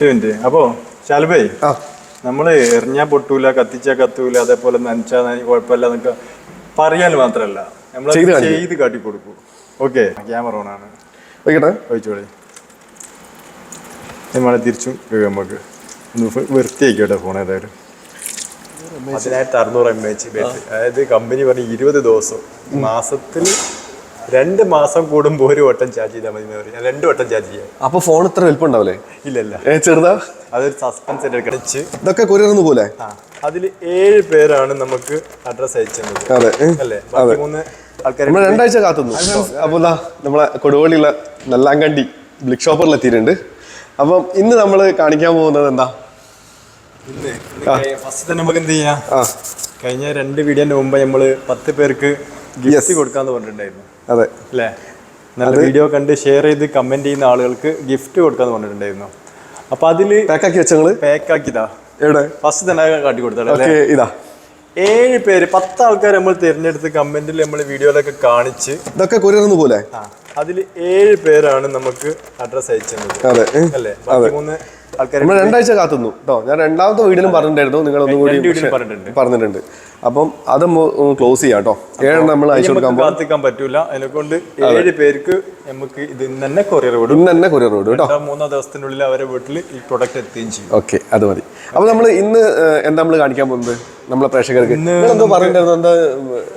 Minute അപ്പോ ശാലുബേ നമ്മൾ എറിഞ്ഞാ പൊട്ടൂല കത്തിച്ചാ കത്തൂല അതേപോലെ നനച്ചാ നനി കുഴപ്പമില്ല എന്നൊക്കെ പറയാൻ മാത്രല്ല. നമ്മൾ ചെയ്ത് കാട്ടി കൊടുക്കും ഓക്കെ. ക്യാമറ ഓൺ ആണ്. ഒഴിച്ചോളി. നമ്മളെ തിരിച്ചും നമുക്ക് വൃത്തിയാക്കിയോട്ടെ ഫോൺ ഏതായാലും. പതിനായിരത്തി അറുന്നൂറ് എം എച്ച് ബാറ്ററി അതായത് കമ്പനി പറഞ്ഞ ഇരുപത് ദിവസം മാസത്തിൽ രണ്ട് മാസം കൂടുമ്പോൾ ഒരു വട്ടം ചാർജ് ചെയ്താൽ മതി രണ്ടു വട്ടം ചാർജ് ചെയ്യാം. അപ്പൊ ഫോൺ ഇത്ര വലിപ്പം ഉണ്ടാവില്ലേ ഇല്ലല്ല. ഏ ചെറുതാ? അതൊരു സസ്പെൻസ് കിടച്ച് ഇതൊക്കെ കൊറിയർന്ന് പോലെ അതിൽ ഏഴ് പേരാണ് നമുക്ക് അഡ്രസ് അയച്ചത് അതെ. അല്ലേ? മൂന്ന് ആൾക്കാർ നമ്മൾ രണ്ടാഴ്ച കാത്തുന്നു അപ്പൊ ദാ നമ്മളെ കൊടുവള്ളിയുള്ള നല്ലാങ്കണ്ടി ബ്ലിക് ഷോപ്പറിൽ എത്തിയിട്ടുണ്ട്. അപ്പം ഇന്ന് നമ്മൾ കാണിക്കാൻ പോകുന്നത് എന്താ? ഫസ്റ്റ് തന്നെ നമുക്ക് എന്ത് ചെയ്യാം? കഴിഞ്ഞ രണ്ട് വീഡിയോന്റെ മുമ്പ് നമ്മൾ പത്ത് പേർക്ക് ഗിഫ്റ്റ് കൊടുക്കാന്ന് പറഞ്ഞിട്ടുണ്ടായിരുന്നു. അതെ. അല്ലേ? നല്ല വീഡിയോ കണ്ട് ഷെയർ ചെയ്ത് കമന്റ് ചെയ്യുന്ന ആളുകൾക്ക് ഗിഫ്റ്റ് കൊടുക്കാന്ന് പറഞ്ഞിട്ടുണ്ടായിരുന്നു. അപ്പൊ അതിൽ പാക്കാക്കി വെച്ചങ്ങൾ പാക്ക് ആക്കിയതാ എവിടെ? ഫസ്റ്റ് തന്നെ കാട്ടി കൊടുത്തേ ഇതാ. ഏഴ് പേര് പത്ത് ആൾക്കാർ നമ്മൾ തിരഞ്ഞെടുത്ത് കമന്റിൽ നമ്മൾ വീഡിയോയിലൊക്കെ കാണിച്ച് ഇതൊക്കെ കൊറിയർന്ന് പോലെ അതിൽ ഏഴ് പേരാണ് നമുക്ക് അഡ്രസ് അയച്ചത്. അതെ? അല്ലേ? മൂന്ന് ആൾക്കാർ രണ്ടാഴ്ച കാത്തുന്നു. കേട്ടോ ഞാൻ രണ്ടാമത്തെ വീഡിയോയിലും പറഞ്ഞിട്ടുണ്ടായിരുന്നു. നിങ്ങൾ ഒന്നും കൂടി പറഞ്ഞിട്ടുണ്ട്. പറഞ്ഞിട്ടുണ്ട്. അപ്പം അത് ക്ലോസ് ചെയ്യാം കേട്ടോ ഏഴെണ്ണം നമ്മൾ അയച്ചു കൊടുക്കാൻ കാത്തിക്കാൻ പറ്റൂല. അതിനെ കൊണ്ട് ഏഴ് പേർക്ക് നമുക്ക് ഇത് ഇന്ന് തന്നെ കൊറിയർ വിടും ഇന്ന് തന്നെ കൊറിയർ വിടും കേട്ടോ മൂന്നോ ദിവസത്തിനുള്ളിൽ അവരെ വീട്ടിൽ ഈ പ്രൊഡക്റ്റ് എത്തുകയും ചെയ്യും. ഓക്കെ അത് മതി. അപ്പൊ നമ്മൾ ഇന്ന് എന്താ നമ്മൾ കാണിക്കാൻ പോകുന്നത്? നമ്മളെ പ്രേക്ഷകർക്ക്. എന്തോ പറഞ്ഞിട്ടുണ്ടായിരുന്നു? എന്താ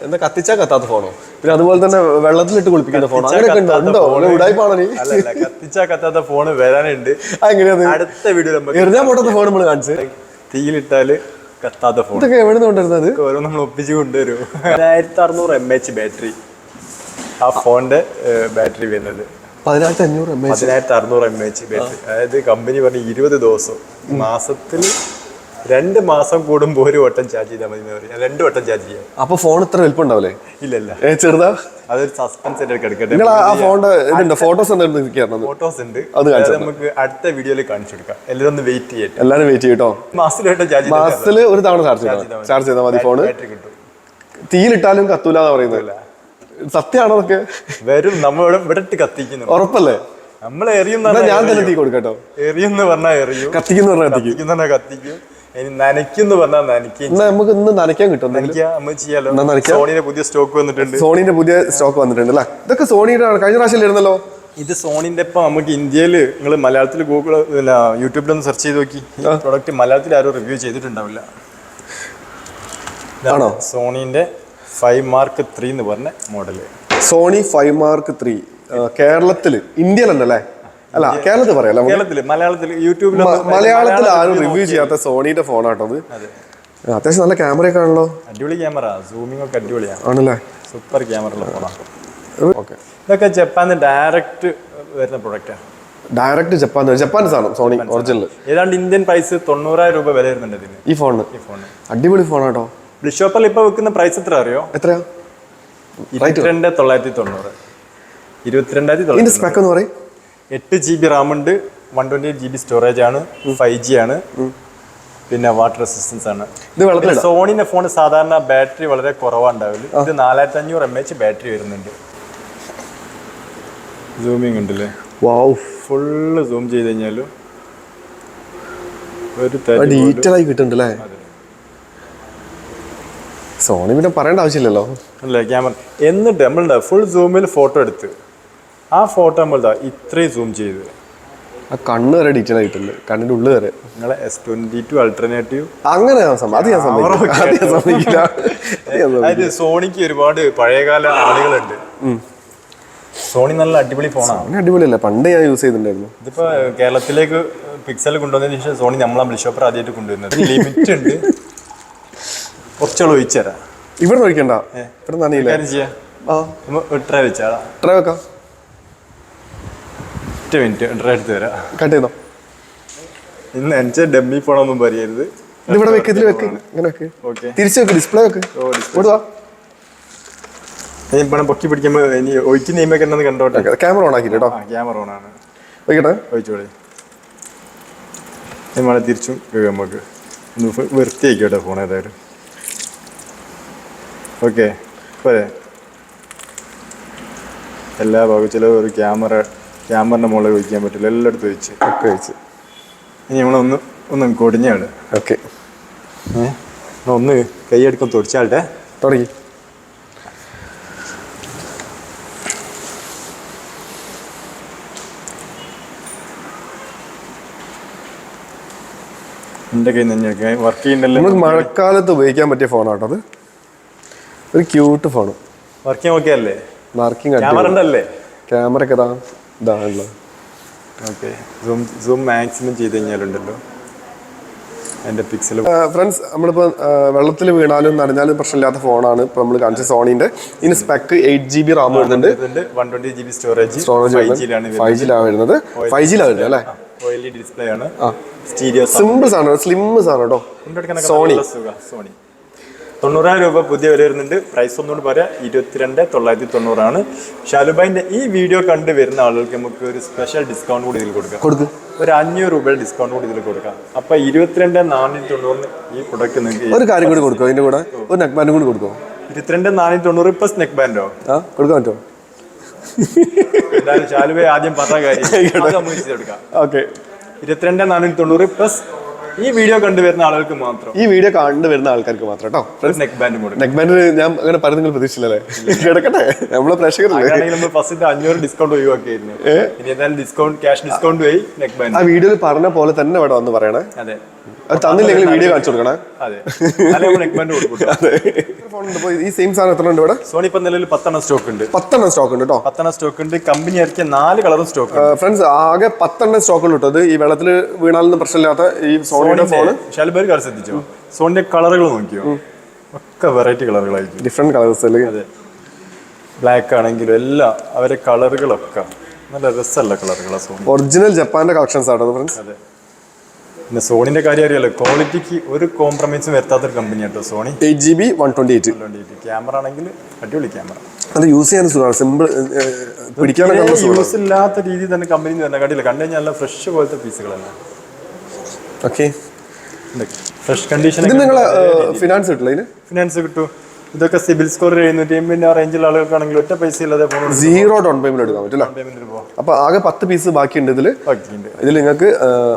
എന്താ കത്തിച്ചാ കത്താത്ത ഫോണോ? പിന്നെ അതുപോലെ തന്നെ വെള്ളത്തിലിട്ട് കുളിപ്പിക്കുന്ന ഫോൺ അങ്ങനെയൊക്കെ ഉണ്ടോ? ഉടായ്പാണോ നീ? അല്ലല്ല കത്തിച്ചാ കത്താത്ത ഫോൺ വരാനുണ്ട്. എങ്ങനെയത് അടുത്ത വീഡിയോ എറിഞ്ഞാൻ പോട്ടാത്ത ഫോൺ നമ്മൾ കാണിച്ചത് തീയിലിട്ടാൽ കത്താത്ത ഫോൺ ഇതൊക്കെ എവിടെ നിന്ന് കൊണ്ടുവരുന്നത്? ഓരോ നമ്മൾ ഒപ്പിച്ച് കൊണ്ടുവരും. പതിനായിരത്തി അറുന്നൂറ് എം എച്ച് ബാറ്ററി ആ ഫോണിന്റെ ബാറ്ററി വരുന്നത്. പതിനായിരത്തി അഞ്ഞൂറ് എം എച്ച് പതിനായിരത്തി അറുന്നൂറ് എം എച്ച് ബാറ്ററി അതായത് കമ്പനി പറഞ്ഞ ഇരുപത് ദിവസം. മാസത്തിൽ രണ്ട് മാസം കൂടുമ്പോൾ ഒരു വട്ടം ചാർജ് ചെയ്താൽ മതി എന്ന് പറയും. രണ്ട് വട്ടം ചാർജ് ചെയ്യാം. അപ്പൊ ഫോൺ ഇത്ര വലിപ്പം ഉണ്ടാവില്ലേ ഇല്ലല്ല. ഏ ചെറുതാ? അതൊരു സസ്പെൻസ് ആയിട്ട് കിടക്കട്ടെ നിങ്ങൾ ആ ഫോണിന്റെ ഇതുണ്ടോ ഫോട്ടോസ് എന്തായിരുന്നു ഫോട്ടോസ് ഉണ്ട്. അത് നമുക്ക് അടുത്ത വീഡിയോയിൽ കാണിച്ചു കൊടുക്കാം. എല്ലാരും ഒന്ന് വെയിറ്റ് ചെയ്യട്ടെ. എല്ലാരും വെയിറ്റ് ചെയ്യട്ടോ മാസത്തിൽ വട്ടം ചാർജ് മാസത്തിൽ ഒരു തവണ ചാർജ് ചെയ്താൽ ചാർജ് ചെയ്താൽ മതി. കിട്ടും. തീയിലിട്ടാലും കത്തൂല എന്ന് പറയുന്നത്. സത്യമാണോ അതൊക്കെ? വരും. നമ്മൾ ഇവിടെ കത്തിക്കുന്നു. ഉറപ്പല്ലേ? നമ്മൾ എറിയുന്ന ഞാൻ തന്നെ തീ കൊടുക്കട്ടോ എറിയുന്ന് പറഞ്ഞാൽ എറിയും. കത്തിക്കുന്ന പറഞ്ഞാൽ കത്തിക്കും. നനയ്ക്കുന്നു പറഞ്ഞാൽ നനയ്ക്കും നമുക്ക് ഇന്ന് നനയ്ക്കാൻ കിട്ടും. സോണിയുടെ പുതിയ സ്റ്റോക്ക് വന്നിട്ടുണ്ട്. സോണീന്റെ പുതിയ സ്റ്റോക്ക് വന്നിട്ടുണ്ട് അല്ലേ? ഇതൊക്കെ സോണിയുടെ കഴിഞ്ഞ പ്രാവശ്യം ഇരുന്നല്ലോ ഇത് സോണിന്റെ ഇപ്പൊ നമുക്ക് ഇന്ത്യയിൽ നിങ്ങൾ മലയാളത്തിൽ ഗൂഗിൾ യൂട്യൂബിലൊന്ന് സെർച്ച് ചെയ്ത് നോക്കി. പ്രൊഡക്റ്റ് മലയാളത്തിൽ ആരും റിവ്യൂ ചെയ്തിട്ടുണ്ടാവില്ല. ആണോ? സോണിന്റെ ഫൈവ് മാർക്ക് ത്രീ എന്ന് പറഞ്ഞ model Sony five mark three കേരളത്തിൽ ഇന്ത്യയിലല്ലേ അല്ല കേരളത്തിൽ പറയാം കേരളത്തിൽ മലയാളത്തിൽ യൂട്യൂബിൽ മലയാളത്തിൽ ആരും റിവ്യൂ ചെയ്യാത്ത സോണിയുടെ അത്. അത്യാവശ്യം നല്ല ക്യാമറ ഒക്കെ ആണല്ലോ? അടിപൊളി ക്യാമറ സൂമിംഗ് ഒക്കെ അടിപൊളിയാണ് ആണല്ലേ? സൂപ്പർ ക്യാമറ ഉള്ള ഫോണാണ് ഓക്കെ. ഇതൊക്കെ ജപ്പാന്റെ ഡയറക്റ്റ് വരുന്ന പ്രൊഡക്റ്റാണ് ഡയറക്റ്റ് ജപ്പാൻ ജപ്പാൻ സാധനം സോണി ഒറിജിനൽ ഏതാണ്ട് ഇന്ത്യൻ പ്രൈസ് തൊണ്ണൂറായിരം രൂപ വില വരുന്നുണ്ട് ഇതിന്. ഈ ഫോണിന്? ഈ ഫോണിന്. അടിപൊളി ഫോണാട്ടോ. ബ്ലിഷോപ്പറിൽ ഇപ്പൊ വെക്കുന്ന പ്രൈസ് എത്ര അറിയോ? എത്രയാ? ഇരുപത്തിരണ്ട് തൊള്ളായിരത്തി തൊണ്ണൂറ്. ഇരുപത്തിരണ്ടായിരത്തി തൊള്ളായിരത്തി സ്പെക്ക് എന്ന് പറയും. എട്ട് ജി ബി റാം ഉണ്ട് one twenty eight G B storage ആണ് ഫൈവ് ജി ആണ് പിന്നെ വാട്ടർ റെസിസ്റ്റൻസ് ആണ്. ഇത് വളരെ സോണിന്റെ ഫോൺ സാധാരണ ബാറ്ററി വളരെ കുറവാണ്ടാവില്ല ഇത് നാലായിരത്തി അഞ്ഞൂറ് എം എച്ച് ബാറ്ററി വരുന്നുണ്ട്. സൂമിങ് ഉണ്ടല്ലേ? വാവ് ഫുള്ള് സൂം ചെയ്ത് കഴിഞ്ഞാലും ഒരു തരി കിട്ടുന്നുണ്ടല്ലേ? സോണി പിന്നെ പറയേണ്ട ആവശ്യമില്ലല്ലോ. അല്ലേ ക്യാമറ എന്നിട്ട് നമ്മളുടെ ഫുൾ സൂമിൽ ഫോട്ടോ എടുത്ത്. ആ ഫോട്ടോ നമ്മൾ ഇത്രയും സൂം ചെയ്ത്. ആ കണ്ണ് വരെ ഡീറ്റെയിൽ ആയിട്ടുണ്ട്. കണ്ണിന്റെ ഉള്ളു വരെ. നിങ്ങളെ എസ് ട്വന്റി ടു അൾട്ടർനേറ്റീവ് അങ്ങനെ ഞാൻ സമ്മ- അത് ഞാൻ സമ്മതിക്കില്ല. അത് ഞാൻ സമ്മതിക്കില്ല. അത് ഞാൻ സമ്മതിക്കില്ല. അതായത് സോണിക്ക് ഒരുപാട് പഴയകാല ആളുകളുണ്ട്. സോണി നല്ല അടിപൊളി ഫോണാണ് അങ്ങനെ അടിപൊളിയല്ലേ. പണ്ട് ഞാൻ യൂസ് ചെയ്തിട്ടുണ്ടായിരുന്നു. ഇതിപ്പോ കേരളത്തിലേക്ക് പിക്സൽ കൊണ്ടുവന്നതിന് ശേഷം സോണി നമ്മളെ ബിഷോപ്പർ ആദ്യമായിട്ട് കൊണ്ടുവരുന്നത്. ലിമിറ്റ് ഉണ്ട്. കുറച്ചുകൾ ഒഴിച്ചു തരാം. ഇവിടെ നോക്കണ്ട ഇവിടെ നനയില്ല ഇല്ല ചെയ്യാം. ആ. നമ്മ ഇട്ടര വെച്ചാളാ വെക്കാം. ഒറ്റ മിനിറ്റ്. എടുത്ത് തരാം. കട്ട് ചെയ്തോ ഇന്ന് എന്റെ ഡമ്മി ഫോണൊന്നും പറയരുത് ഇത് ഇവിടെ വെക്ക് ഇതിൽ വെക്ക്. ഇങ്ങനെ വെക്ക്. തിരിച്ചു വെക്ക് ഡിസ്പ്ലേ വെക്ക്. ഓ, വാ. ഇനി ഇവിടെ പൊക്കി പിടിക്കുമ്പോ ഇനി ഒഴിക്കുന്ന നെയ്മൊക്കെ ഉണ്ടെന്ന് കണ്ടോട്ടെ? ക്യാമറ ഓൺ ആക്കിയിട്ട്? ക്യാമറ ഓൺ ആണ്. വെക്കട്ടെ ഒഴിച്ചോളി. നമ്മളെ തിരിച്ചും നമുക്ക്. വൃത്തിയാക്കിയോട്ടെ ഫോൺ ഏതായാലും. ഓക്കെ പോരെ. എല്ലാ ഭാഗത്തിലും ഒരു ക്യാമറ ക്യാമറയുടെ മുകളിൽ വയ്ക്കാൻ പറ്റില്ല. എല്ലായിടത്തും വെച്ച് ഒക്കെ വെച്ച് ഇനി നമ്മളൊന്ന് ഒന്ന് കൊടിഞ്ഞാണ് ഓക്കെ. ഏ ഒന്ന് കൈയെടുക്കും തുടച്ചാട്ടെ തുടങ്ങി. എന്റെ കയ്യിൽ നിന്ന് വർക്ക് ചെയ്യുന്നില്ല നമുക്ക് മഴക്കാലത്ത് ഉപയോഗിക്കാൻ പറ്റിയ ഫോണാട്ടോ അത്. ഒരു ക്യൂട്ട് ഫോൺ വർക്കിംഗ് ഓക്കെ അല്ലേ? മാർക്കിംഗ് ക്യാമറ ഉണ്ടല്ലേ? ക്യാമറ ഒക്കെ ഇതാണല്ലോ. ഓക്കെ. സൂം സൂം മാക്സിമം ചെയ്ത് കഴിഞ്ഞാലുണ്ടല്ലോ. എന്റെ പിക്സൽ ഫ്രണ്ട്സ് നമ്മളിപ്പോൾ വെള്ളത്തിൽ വീണാലും നനഞ്ഞാലും പ്രശ്നമില്ലാത്ത ഫോണാണ് ഇപ്പോൾ നമ്മൾ കാണിച്ച സോണിന്റെ ഇതിന് spec eight G B RAM വരുന്നുണ്ട്. One twenty G B storage storage five ജിയിലാണ് five ജിയിലാണ് വരുന്നത്. ഫൈവ് ജിയിലാണ് വരുന്നത് അല്ലേ ഡിസ്പ്ലേ ആണ്. സിമ്പിൾ സാധനം സ്ലിം സാധനം കേട്ടോ. സോണി സോണി തൊണ്ണൂറായിരം രൂപ പുതിയ വില വരുന്നുണ്ട്. പ്രൈസ് ഒന്നുകൂടി പറയാം. ഇരുപത്തിരണ്ട് തൊള്ളായിരത്തി തൊണ്ണൂറാണ്. ഷാലുബൈന്റെ ഈ വീഡിയോ കണ്ട് വരുന്ന ആളുകൾക്ക് നമുക്ക് ഒരു സ്പെഷ്യൽ ഡിസ്കൗണ്ട് കൂടി ഇതിൽ കൊടുക്കാം. കൊടുക്കും. ഒരു അഞ്ഞൂറ് രൂപയുടെ ഡിസ്കൗണ്ട് കൂടി ഇതിൽ കൊടുക്കാം. അപ്പൊ ഇരുപത്തിരണ്ട് നാനൂറ്റി തൊണ്ണൂറിന് ഈ പ്രൊഡക്റ്റ് നിങ്ങൾക്ക് ഒരു കാര്യം കൂടി കൊടുക്കും? അതിന്റെ കൂടെ? ഒരു നെക്ക് ബാൻഡും കൂടി കൊടുക്കും? ഇരുപത്തിരണ്ട് നാനൂറ്റി തൊണ്ണൂറ് പ്ലസ് നെക്ക് ബാൻഡോ ആ കൊടുക്കാൻ പറ്റുമോ? എന്തായാലും ഷാലുബായി ആദ്യം പറഞ്ഞ കാര്യം. ഓക്കെ. ഇരുപത്തിരണ്ട് നാനൂറ്റി തൊണ്ണൂറ് പ്ലസ് ഈ വീഡിയോ കണ്ടുവരുന്ന ആളുകൾക്ക് മാത്രം. ഈ വീഡിയോ കണ്ടുവരുന്ന ആൾക്കാർക്ക് മാത്രം കേട്ടോ നെക് നെക്ക് ബാൻഡ് കൊടുക്കും നെക്ക് ബാൻഡ് ഞാൻ അങ്ങനെ പറഞ്ഞു നിങ്ങൾ പ്രതീക്ഷിച്ചില്ലല്ലേ? കിടക്കട്ടെ. നമ്മളെ പ്രേക്ഷകരല്ലേ? നമ്മൾ ഫസ്റ്റ് അഞ്ഞൂറ് ഡിസ്കൗണ്ട് ഒഴിവാക്കിയിരുന്നു. ഇനി എന്തായാലും ഡിസ്കൗണ്ട് ക്യാഷ് ഡിസ്കൗണ്ട് പോയി നെക്ക് ബാൻഡ് ആ വീഡിയോയിൽ പറഞ്ഞ പോലെ തന്നെ ഇവിടെ വന്ന് പറയണേ. അതെ. അത് തന്നില്ലെങ്കിൽ വീഡിയോ കാണിച്ചു കൊടുക്കണേ. അതെ. നെക്ക് ബാൻഡ് കൊടുക്കും ഫോൺ ഉണ്ട്. ഈ സെയിം സാധനം എത്ര ഉണ്ട് ഇവിടെ? സോണി ഇപ്പം നിലവിൽ പത്തെണ്ണം സ്റ്റോക്ക് ഉണ്ട്. പത്തെണ്ണം സ്റ്റോക്ക് ഉണ്ട് കേട്ടോ പത്തെണ്ണം സ്റ്റോക്ക് ഉണ്ട്. കമ്പനി ഇറക്കിയ നാല് കളറും സ്റ്റോക്ക് ഉണ്ട്. ഫ്രണ്ട്സ് ആകെ പത്തെണ്ണം സ്റ്റോക്കുള്ളൂ കേട്ടോ ഇത് ഈ വെള്ളത്തിൽ വീണാലൊന്നും പ്രശ്നമില്ലാത്ത ഈ സോണിയുടെ ഫോൺ ഷാലിബേർ കളർ ശ്രദ്ധിച്ചോ സോണിന്റെ കളറുകൾ നോക്കിയോ? ഒക്കെ വെറൈറ്റി കളറുകളായിരിക്കും ഡിഫറെന്റ് കളേഴ്സ് അല്ലെങ്കിൽ അതെ. ബ്ലാക്ക് ആണെങ്കിലും എല്ലാം അവരെ കളറുകളൊക്കെ നല്ല രസമല്ല കളറുകളാണ് സോണി ഒറിജിനൽ ജപ്പാന്റെ കളക്ഷൻസ് ആട്ടോ ഫ്രണ്ട്സ് അതെ. പിന്നെ സോണിന്റെ കാര്യം അറിയാലോ ക്വാളിറ്റിക്ക് ഒരു കോംപ്രമൈസും വരുത്താത്ത ഒരു കമ്പനി കേട്ടോ Sony. Eight G B one twenty eight camera ആണെങ്കിൽ അടിപൊളി ക്യാമറ അത് യൂസ് ചെയ്യാൻ സുഖമാണ്. സിമ്പിൾ പിടിക്കാനൊക്കെ യൂസ് ഇല്ലാത്ത രീതിയിൽ തന്നെ കമ്പനി തന്നെ കണ്ടില്ല? കണ്ടു കഴിഞ്ഞാൽ നല്ല ഫ്രഷ് പോലത്തെ പീസുകളല്ല ഓക്കെ ഫ്രഷ് കണ്ടീഷൻ നിങ്ങൾ ഫിനാൻസ് കിട്ടില്ല ഇതിന്? ഫിനാൻസ് കിട്ടും. ഇതൊക്കെ സിബിൽ സ്കോർ എഴുന്നൂറ്റി അമ്പതിന്റെ ആ റേഞ്ചിലുള്ള ആളുകൾക്കാണെങ്കിൽ ഒറ്റ പൈസ ഇല്ലാതെ സീറോ ഡൗൺ പേയ്മെന്റ് എടുക്കാൻ പറ്റില്ല അപ്പൊ ആകെ പത്ത് പീസ് ബാക്കിയുണ്ട് ഇതിൽ ഇതിൽ നിങ്ങൾക്ക്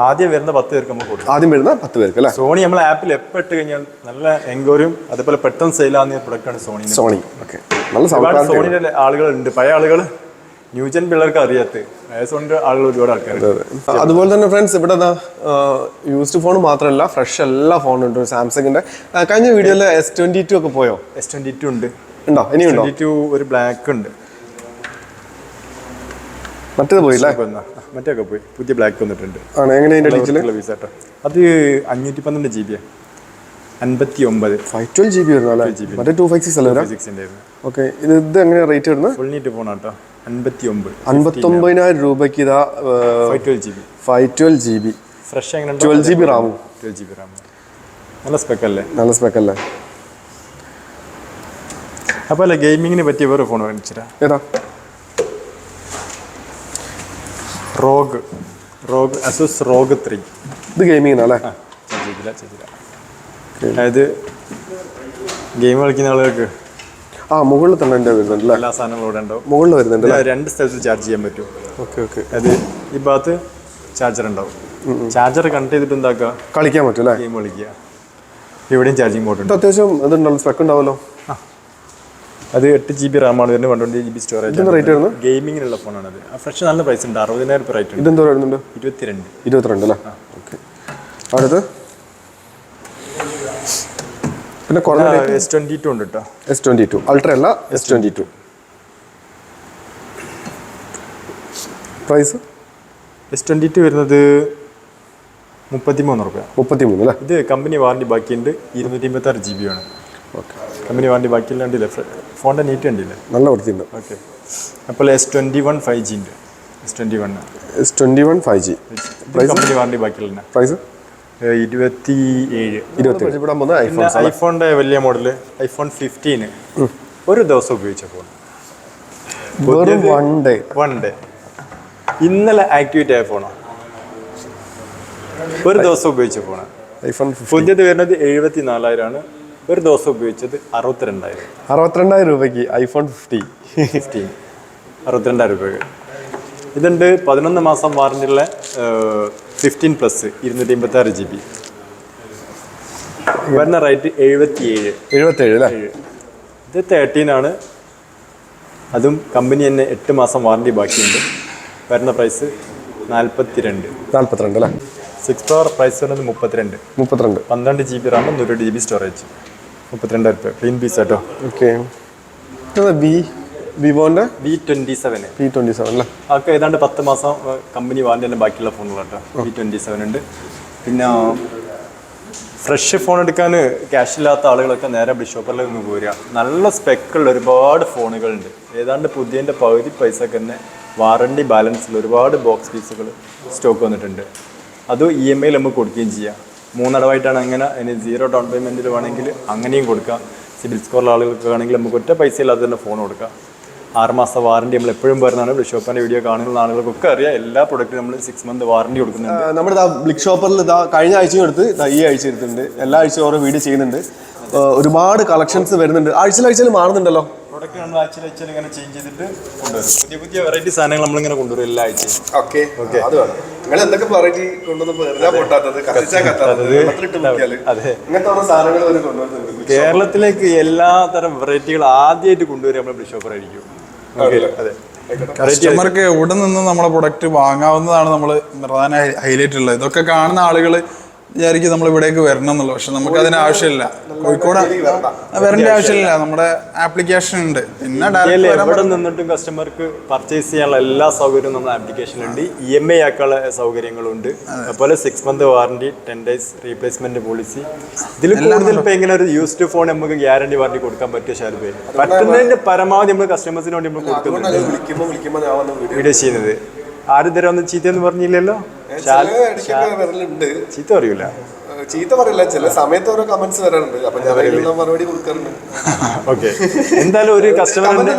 ആദ്യം വരുന്ന പത്ത് പേർക്ക് ആദ്യം വരുന്ന പത്ത് പേർക്ക് അല്ലേ? സോണി നമ്മൾ ആപ്പിൽ എപ്പോൾ ഇട്ട് കഴിഞ്ഞാൽ നല്ല എൻക്വയറിയും അതേപോലെ പെട്ടെന്ന് സെയിൽ ആവുന്ന പ്രൊഡക്റ്റാണ് സോണി സോണി ഓക്കെ നല്ല സോണിയുടെ ആളുകളുണ്ട്. പഴയ ആളുകൾ ന്യൂജൻ പിള്ളേർക്ക് അറിയാത്ത. പഴയ സോണിന്റെ ആളുകൾ ഒരുപാട് ആൾക്കാർ അതുപോലെ തന്നെ ഫ്രണ്ട്സ് ഇവിടെ യൂസ്ഡ് ഫോൺ മാത്രമല്ല ഫ്രഷ് എല്ലാ ഫോണും ഉണ്ട്. സാംസങ്ങിന്റെ. കഴിഞ്ഞ വീഡിയോയിൽ എസ് ട്വന്റി ടു ഒക്കെ പോയോ? എസ് ട്വന്റി ടു ഉണ്ട്. ഉണ്ടോ? ഇനി ട്വന്റി ടു ഒരു ബ്ലാക്ക് ഉണ്ട്. മറ്റേത് പോയില്ലേ മറ്റേ ഒക്കെ പോയി. പുതിയ ബ്ലാക്ക് വന്നിട്ടുണ്ട്. ആണ്. എങ്ങനെ അതിന്റെ. അത് അഞ്ഞൂറ്റി പന്ത്രണ്ട് ജി ബി അൻപത്തി ഒമ്പത് ഫൈവ് ട്വൽവ് ജി ബി മറ്റേ ടു ഫൈവ് സിക്സ് അല്ലേ സിക്സിന്റെ ഓക്കെ ഇത് ഇത് എങ്ങനെയാണ് റേറ്റ് വരുന്നത്? ഫുൾ നീറ്റ് ഫോണാട്ടോ അൻപത്തൊമ്പതിനായിരം രൂപയ്ക്ക് ഇതാ five twelve G B. Fresh twelve G B റാമും. ട്വൽവ് ജി ബി റാം നല്ല സ്പെക്ക് അല്ലേ നല്ല അല്ലെ അപ്പോൾ അല്ലേ ഗെയിമിങ്ങിന് പറ്റിയ വേറെ ഫോൺ കാണിച്ചിരാ? ഏതാ? ROG. ROG Asus ROG three. ഇത് ചെയ്തില്ല അതായത് ഗെയിം കളിക്കുന്ന ആളുകൾക്ക് ആ മുകളിൽ തന്നെ എന്റെ വരുന്നുണ്ട് എല്ലാ സാധനങ്ങളും ഇവിടെ ഉണ്ടാവും. മുകളിൽ വരുന്നുണ്ട് രണ്ട് സ്ഥലത്ത് ചാർജ് ചെയ്യാൻ പറ്റും. Okay okay. അത് ഈ ഭാഗത്ത് ചാർജർ ഉണ്ടാവും. ചാർജർ കണക്ട് ചെയ്തിട്ട് എന്താക്കുക? കളിക്കാൻ പറ്റും അല്ലേ ഗെയിം കളിക്കുക. ഇവിടെയും ചാർജിങ് പോർട്ട് ഉണ്ട്. ഇത് അത്യാവശ്യം ഇതുണ്ടല്ലോ സ്പെക്ക് ഉണ്ടാവല്ലോ. അത് എട്ട് ജി ബി റാമാണ് വരുന്നത് one twenty G B storage rate വരുന്നത്. ഗെയിമിങ്ങിനുള്ള ഫോണാണ് അത് ആ ഫ്രഷ് നല്ല പ്രൈസ് ഉണ്ട്. അറുപതിനായിരം രൂപ റേറ്റ് ഇതെന്തോ വരുന്നുണ്ട് ഇരുപത്തിരണ്ട്. ഇരുപത്തിരണ്ട് അല്ലേ? ഓക്കെ. അടുത്ത് പിന്നെ കുറഞ്ഞ എസ് ട്വന്റി ടു ഉണ്ട് കേട്ടോ എസ് ട്വന്റി ടു അൾട്ര അല്ല? S twenty two price S twenty two വരുന്നത് മുപ്പത്തി മൂന്ന് റുപ്യ മുപ്പത്തി മൂന്ന് അല്ലേ? ഇത് കമ്പനി വാറണ്ടി ബാക്കിയുണ്ട്. ഇരുന്നൂറ്റി അമ്പത്തി ആറ് ജി ബി ആണ് ഓക്കെ. കമ്പനി വാറണ്ടി ബാക്കിയുള്ള കണ്ടില്ലേ? ഫോണിന്റെ നീറ്റ് കണ്ടില്ലേ? നല്ല വൃത്തിയുണ്ട് ഓക്കെ അപ്പോൾ S twenty one five G ഉണ്ട് S twenty one S twenty one five G company warranty ബാക്കിയുള്ള പ്രൈസ് ഇരുപത്തി ഏഴ് ഇരുപത്തി പിന്നെ വലിയ മോഡൽ ഐഫോൺ ഫിഫ്റ്റീന് ഒരു ദിവസം ഉപയോഗിച്ച ഫോൺ വെറും വൺ ഡേ വൺ ഡേ ഇന്നലെ ആക്ടിവേറ്റ് ആയ ഫോണാണ് ഒരു ദിവസം ഉപയോഗിച്ച ഫോണ് ഐഫോൺ പുതിയത് വരുന്നത് എഴുപത്തി നാലായിരമാണ് ഒരു ദിവസം ഉപയോഗിച്ചത് അറുപത്തിരണ്ടായിരം. അറുപത്തിരണ്ടായിരം രൂപയ്ക്ക് ഐഫോൺ ഫിഫ്റ്റി ഫിഫ്റ്റീൻ അറുപത്തിരണ്ടായിരം രൂപയ്ക്ക്. ഇതുണ്ട് പതിനൊന്ന് മാസം വാറണ്ടിയുള്ള ഫിഫ്റ്റീൻ പ്ലസ് ഇരുന്നൂറ്റി അമ്പത്തി ആറ് ജി ബി വരുന്ന റേറ്റ് എഴുപത്തി ഏഴ്. എഴുപത്തേഴ് അല്ലേ ഇത് തേർട്ടീൻ ആണ്. അതും കമ്പനി തന്നെ എട്ട് മാസം വാറണ്ടി ബാക്കിയുണ്ട്. വരുന്ന പ്രൈസ് നാൽപ്പത്തി രണ്ട് നാൽപ്പത്തിരണ്ട് അല്ലേ? സിക്സ് പവർ പ്രൈസ് വരുന്നത് മുപ്പത്തിരണ്ട്. മുപ്പത്തിരണ്ട്. പന്ത്രണ്ട് ജി ബി റാം നൂറ് ജി ബി സ്റ്റോറേജ് മുപ്പത്തിരണ്ടായിരം രൂപ ക്ലീൻ പീസ് കേട്ടോ okay V വിവോന്റെ? V twenty seven V twenty seven അല്ലേ അതൊക്കെ ഏതാണ്ട് പത്ത് മാസം കമ്പനി വാറണ്ടി തന്നെ ബാക്കിയുള്ള ഫോണുകളാണ് കേട്ടോ വി ട്വന്റി സെവൻ ഉണ്ട്. പിന്നെ ഫ്രഷ് ഫോൺ എടുക്കാൻ ക്യാഷ് ഇല്ലാത്ത ആളുകളൊക്കെ നേരെ ബിഷോപ്പറിൽ നിന്ന് പോരുക. നല്ല സ്പെക്കുള്ള ഒരുപാട് ഫോണുകളുണ്ട് ഏതാണ്ട് പുതിയതിന്റെ പകുതി പൈസക്ക് തന്നെ വാറണ്ടി ബാലൻസിൽ ഒരുപാട് ബോക്സ് പീസുകൾ സ്റ്റോക്ക് വന്നിട്ടുണ്ട്. അത് ഇ എം ഐയിൽ നമുക്ക് കൊടുക്കുകയും ചെയ്യാം. മൂന്നടവായിട്ടാണ് അങ്ങനെ ഇനി സീറോ ഡൗൺ പേയ്മെന്റിൽ വേണമെങ്കിൽ അങ്ങനെയും കൊടുക്കാം. സിബിൽ സ്കോറിലെ ആളുകൾക്ക് വേണമെങ്കിൽ നമുക്ക് ഒറ്റ പൈസ ഇല്ലാതെ തന്നെ ഫോൺ കൊടുക്കാം. ആറ് മാസം വാറണ്ടി നമ്മൾ എപ്പോഴും പറയുന്നതാണ് ഷോപ്പിന്റെ വീഡിയോ കാണുന്ന ആളുകൾക്കൊക്കെ അറിയാം. എല്ലാ പ്രൊഡക്റ്റും നമ്മൾ സിക്സ് മന്ത് വാറണ്ടി കൊടുക്കുന്നുണ്ട്. നമ്മുടെ ബ്ലിക് ഷോപ്പറിൽ ഇതാ കഴിഞ്ഞ ആഴ്ചയും എടുത്ത് ഈ ആഴ്ച എടുത്തിട്ടുണ്ട്. എല്ലാ ആഴ്ചയും ഓരോ വീഡിയോ ചെയ്യുന്നുണ്ട്. ഒരുപാട് കളക്ഷൻസ് വരുന്നുണ്ട്. ആഴ്ചയിൽ ആഴ്ചയിൽ മാറുന്നുണ്ടല്ലോ. പ്രൊഡക്റ്റ് നമ്മൾ ആഴ്ചയിൽ ആഴ്ചയിൽ ഇങ്ങനെ ചേഞ്ച് ചെയ്തിട്ട് കൊണ്ടുവരും. പുതിയ പുതിയ വെറൈറ്റി സാധനങ്ങൾ നമ്മളിങ്ങനെ കൊണ്ടുവരും എല്ലാ ആഴ്ചയും. ഓക്കെ. അത് വേണം. നിങ്ങൾ എന്തൊക്കെ വെറൈറ്റി കൊണ്ടുവന്ന് കേരളത്തിലേക്ക് എല്ലാ തരം വെറൈറ്റികൾ ആദ്യമായിട്ട് കൊണ്ടുവരും നമ്മൾ അതെ കസ്റ്റമർക്ക് എവിടെ നിന്ന് നമ്മളെ പ്രൊഡക്റ്റ് വാങ്ങാവുന്നതാണ് നമ്മൾ പ്രധാന ഹൈലൈറ്റ് ഉള്ളത്. ഇതൊക്കെ കാണുന്ന ആളുകൾ വിചാരിക്കും നമ്മൾ ഇവിടേക്ക് വരണം എന്നുള്ളത്. പക്ഷെ നമുക്ക് അതിന് ആവശ്യമില്ല. കോഴിക്കോട് വരേണ്ട. ആവശ്യമില്ല. നമ്മുടെ ആപ്ലിക്കേഷൻ ഉണ്ട്. പിന്നെ ഡയറക്റ്റ് നിന്നിട്ടും കസ്റ്റമർക്ക് പർച്ചേസ് ചെയ്യാനുള്ള എല്ലാ സൗകര്യവും നമ്മുടെ ആപ്ലിക്കേഷനിലുണ്ട് ഇ എം ഐ ആക്കാനുള്ള സൗകര്യങ്ങളുണ്ട് അതുപോലെ six month warranty ten days replacement policy ഇതിൽ കൂടുതൽ ഇപ്പൊ എങ്ങനെ ഒരു യൂസ്ഡ് ഫോൺ നമുക്ക് ഗ്യാരണ്ടി വാറണ്ടി കൊടുക്കാൻ പറ്റിയ ഷാരുപേ പറ്റുന്നതിന്റെ പരമാവധി നമ്മൾ കസ്റ്റമേഴ്സിന് വേണ്ടി നമ്മൾ കൊടുക്കുന്നുണ്ട് വിളിക്കുമ്പോ വിളിക്കുമ്പോ ഞാൻ വന്ന് വീഡിയോ വീഡിയോ ചെയ്യുന്നത്. ആരും തരം ഒന്നും ചീത്തയെന്ന് പറഞ്ഞില്ലല്ലോ? ചീത്ത പറയൂല. ചീത്ത പറയില്ല. ചില സമയത്ത് ഓരോ കമന്റ്സ് വരാറുണ്ട്. അപ്പൊ ഞാൻ മറുപടി കൊടുക്കാറുണ്ട്. ഓക്കെ എന്തായാലും ഒരു കസ്റ്റമറിന്റെ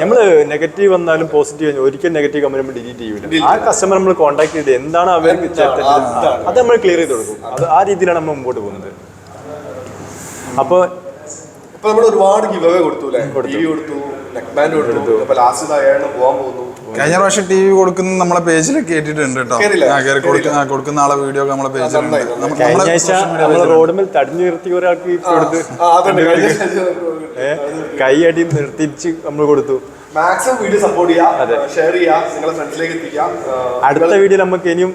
നമ്മൾ നെഗറ്റീവ് വന്നാലും പോസിറ്റീവ് ഒരിക്കലും നെഗറ്റീവ് കമന്റ് നമ്മൾ ഡിലീറ്റ് ചെയ്യൂല. ആ കസ്റ്റമർ നമ്മൾ കോൺടാക്ട് ചെയ്ത് എന്താണ് അവർക്ക് അത് നമ്മൾ ക്ലിയർ ചെയ്ത് കൊടുക്കും. അത് ആ രീതിയിലാണ് നമ്മൾ മുമ്പോട്ട് പോകുന്നത്. അപ്പോൾ ഇപ്പൊ നമ്മൾ ഒരുപാട് ഗിവ് അവേ കൊടുത്തു. ടി കൊടുത്തു നെക്ക് ബാൻഡ് കൊടുത്തു. ലാസ്റ്റ് അയാളുടെ പോകാൻ പോകുന്നു. കഴിഞ്ഞ പ്രാവശ്യം ടി വി കൊടുക്കുന്ന നമ്മളെ പേജിൽ കേട്ടിട്ടുണ്ട് കേട്ടോ? കേറി കൊടുക്കുന്ന കൊടുക്കുന്ന ആളെ വീഡിയോ ഒക്കെ നമ്മളെ പേജിലുണ്ട് റോഡുമേൽ തടഞ്ഞു നിർത്തി ഒരാൾക്ക് കൊടുത്ത് ആ, അതുണ്ട്. കഴിഞ്ഞ ഏ, കൈ അടി നിർത്തിച്ച് നമ്മൾ കൊടുത്തു. മാക്സിമം വീഡിയോ സപ്പോർട്ട് ചെയ്യാം. ഷെയർ ചെയ്യുക നിങ്ങളെ ഫ്രണ്ട്സിലേക്ക് എത്തിക്കുക അടുത്ത വീഡിയോ നമുക്ക് ഇനിയും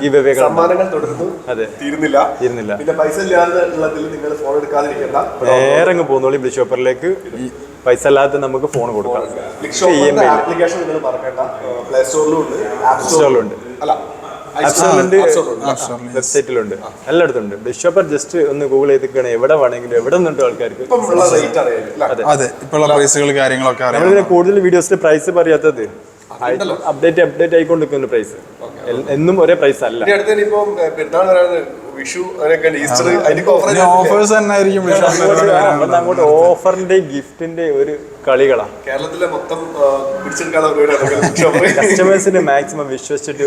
ഗിവ് സമ്മാനങ്ങൾ തുടരുന്നു. അതെ. തീരുന്നില്ല. തീരുന്നില്ല. പിന്നെ പൈസ ഇല്ലാതെ ഉള്ളതിൽ നിങ്ങൾ ഫോൺ എടുക്കാതിരിക്കണ്ട. നേരെ അങ്ങ് പോന്നോളി ബ്ലിഷോപ്പറിലേക്ക് പൈസ അല്ലാതെ നമുക്ക് ഫോൺ കൊടുക്കാം. ആപ്ലിക്കേഷൻ നിങ്ങൾ മറക്കണ്ട. പ്ലേ സ്റ്റോറിലും ഉണ്ട് ആപ്പ് സ്റ്റോറിലുണ്ട് അല്ല ആപ്സ്റ്റോറിലുണ്ട്. വെബ്സൈറ്റിലുണ്ട് എല്ലായിടത്തും ഉണ്ട് ബിഷോപ്പർ ജസ്റ്റ് ഒന്ന് ഗൂഗിൾ ചെയ്തിരിക്കുകയാണ്. എവിടെ വേണമെങ്കിലും എവിടെ നിന്നുണ്ട് ആൾക്കാർക്ക് അതെ. ഇപ്പോഴുള്ള പ്രൈസുകൾ കാര്യങ്ങളൊക്കെ അറിയാം. നമ്മളിതിനെ കൂടുതൽ വീഡിയോസിൽ പ്രൈസ് പറയാത്തത് അപ്ഡേറ്റ് അപ്ഡേറ്റ് ആയിക്കൊണ്ടിരിക്കുന്ന പ്രൈസ് എന്നും ഒരേ പ്രൈസ് അല്ല. വിഷു ഓഫേഴ്സ് തന്നെ ആയിരിക്കും അങ്ങോട്ട് ഓഫറിന്റെ ഗിഫ്റ്റിന്റെ ഒരു കളികളാണ് കേരളത്തിലെ മൊത്തം കസ്റ്റമേഴ്സിന് മാക്സിമം വിശ്വസിച്ചിട്ട്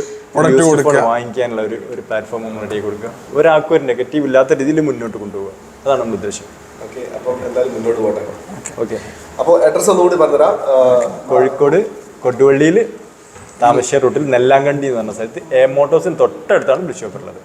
വാങ്ങിക്കാനുള്ള ഒരു ഒരു പ്ലാറ്റ്ഫോം റെഡി കൊടുക്കുക. ഒരാൾക്കും ഒരു നെഗറ്റീവ് ഇല്ലാത്ത രീതിയിൽ മുന്നോട്ട് കൊണ്ടുപോകുക അതാണ് നമ്മുടെ ഉദ്ദേശം. ഓക്കെ അപ്പം എന്തായാലും മുന്നോട്ട് പോകട്ടെ. ഓക്കെ അപ്പോൾ അഡ്രസ് ഒന്നുകൂടി പറഞ്ഞുതരാം. കോഴിക്കോട് കൊടുവള്ളിയിൽ താമരശ്ശേരി റൂട്ടിൽ നെല്ലാങ്കണ്ടി എന്ന് പറഞ്ഞ സ്ഥലത്ത് എ മോട്ടോസിന് തൊട്ടടുത്താണ് ബിഷോപ്പ് ഉള്ളത്.